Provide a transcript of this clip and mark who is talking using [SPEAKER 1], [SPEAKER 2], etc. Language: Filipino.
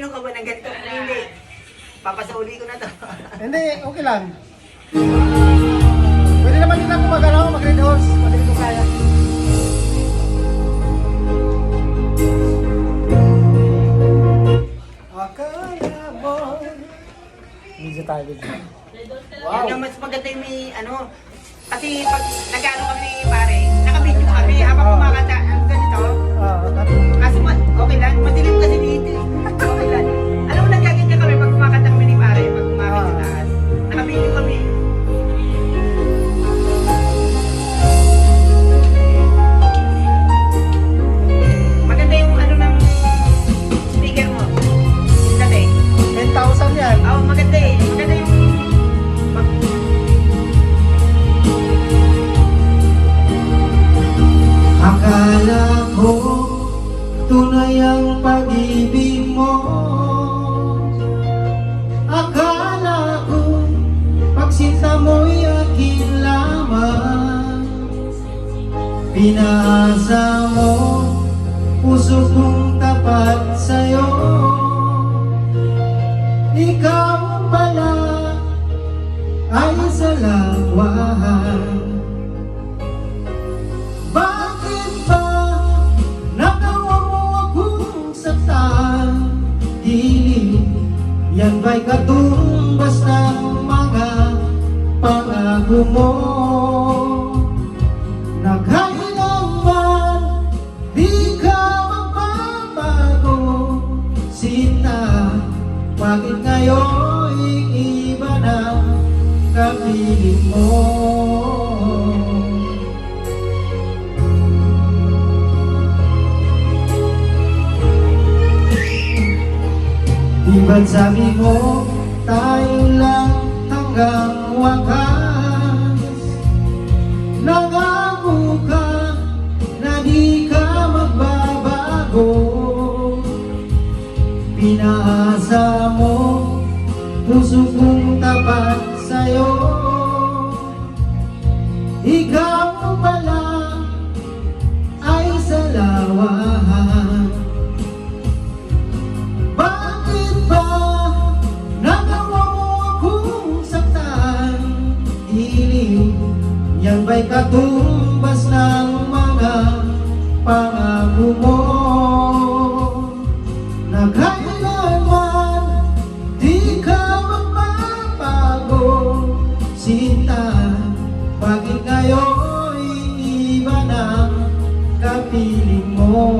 [SPEAKER 1] umiinom ka ba ng ganito? Hindi. Papasuli ko na to.
[SPEAKER 2] Hindi, okay lang. Pwede naman din ako mag, ano, mag red horse. Pwede ko kaya.
[SPEAKER 3] Akala
[SPEAKER 2] mo. Medyo tayo dito.
[SPEAKER 1] Wow. Yung mas maganda yung may ano, kasi pag nag-ano kami pare, nakabidyo kami habang kumakanta
[SPEAKER 2] yan.
[SPEAKER 1] Oo, maganda eh. Maganda yung... Mag-
[SPEAKER 3] Akala ko tunay ang pag-ibig mo Akala ko pagsinta mo'y akin lamang Pinaasa mo puso kong tapat sa'yo Ikaw pala ay sa lawaan bakit ba nagawa mo akong saktan? Di yan ba'y katumbas ng mga pangako mo? Bakit ngayon iba na kapiling mo? Di ba't sabi mo tayo lang hanggang wakas Nangako ka na di ka magbabago Pinaasa mo puso kong tapat sa'yo. Ikaw pala ay salawahan Bakit ba nagawa mo akong saktan? Ilim niyang ba'y katumbas ng mga pangako mo. sinta Bakit ngayon iba ng kapiling mo?